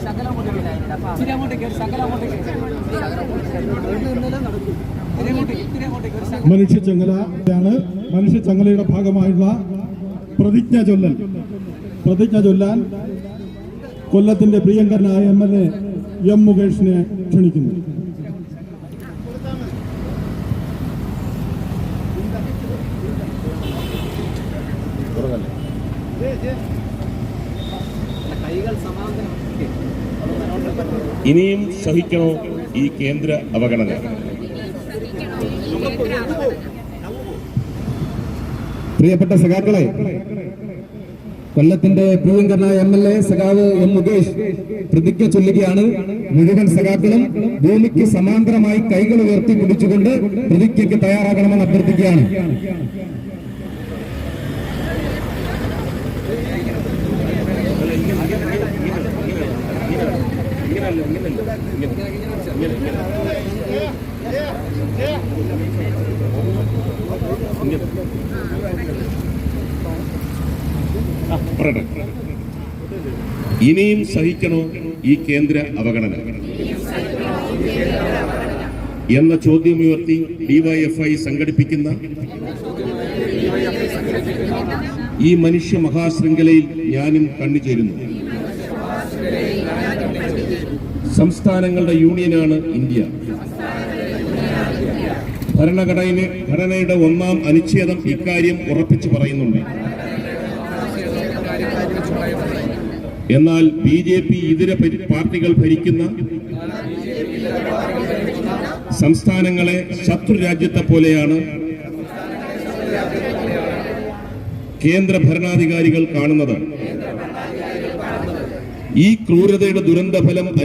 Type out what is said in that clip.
ഇച്ചിരി ശകലം മനുഷ്യ ചങ്ങലയാണ് മനുഷ്യ ചങ്ങലയുടെ ഭാഗമായുള്ള പ്രതിജ്ഞ ചൊല്ലൽ. പ്രതിജ്ഞ ചൊല്ലാൻ കൊല്ലത്തിന്റെ പ്രിയങ്കരനായ എം എൽ എ എം മുകേഷിനെ ക്ഷണിക്കുന്നു. കൈകൾ സമാന്തരം ഇനിയും സഹിക്കണോ ഈ കേന്ദ്ര അവഗണന? പ്രിയപ്പെട്ട സഖാക്കളെ കൊല്ലത്തിന്റെ പ്രിയങ്കരനായ എം എൽ എ സഖാവ് എം മുകേഷ് പ്രതിജ്ഞ ചൊല്ലുകയാണ്. മുഴുവൻ സഖാക്കളും ഭൂമിക്ക് സമാന്തരമായി കൈകൾ ഉയർത്തി പിടിച്ചുകൊണ്ട് പ്രതിജ്ഞയ്ക്ക് തയ്യാറാകണമെന്ന് അഭ്യർത്ഥിക്കുകയാണ്. ഇനിയും സഹിക്കണോ ഈ കേന്ദ്ര അവഗണന? എന്ന ചോദ്യമുയർത്തി ഡിവൈഎഫ്ഐ സംഘടിപ്പിക്കുന്ന ഈ മനുഷ്യ മഹാശൃംഖലയിൽ ഞാനും കണ്ടുചേരുന്നു സംസ്ഥാനങ്ങളുടെ യൂണിയനാണ് ഇന്ത്യ. ഭരണഘടന ഘടനയുടെ ഒന്നാം അനുച്ഛേദം ഇക്കാര്യം ഉറപ്പിച്ചു പറയുന്നുണ്ട്. എന്നാൽ ബി ജെ പി ഇതര പാർട്ടികൾ ഭരിക്കുന്ന സംസ്ഥാനങ്ങളെ ശത്രു രാജ്യത്തെ പോലെയാണ് കേന്ദ്ര ഭരണാധികാരികൾ കാണുന്നത്. ഈ ക്രൂരതയുടെ ദുരന്തഫലം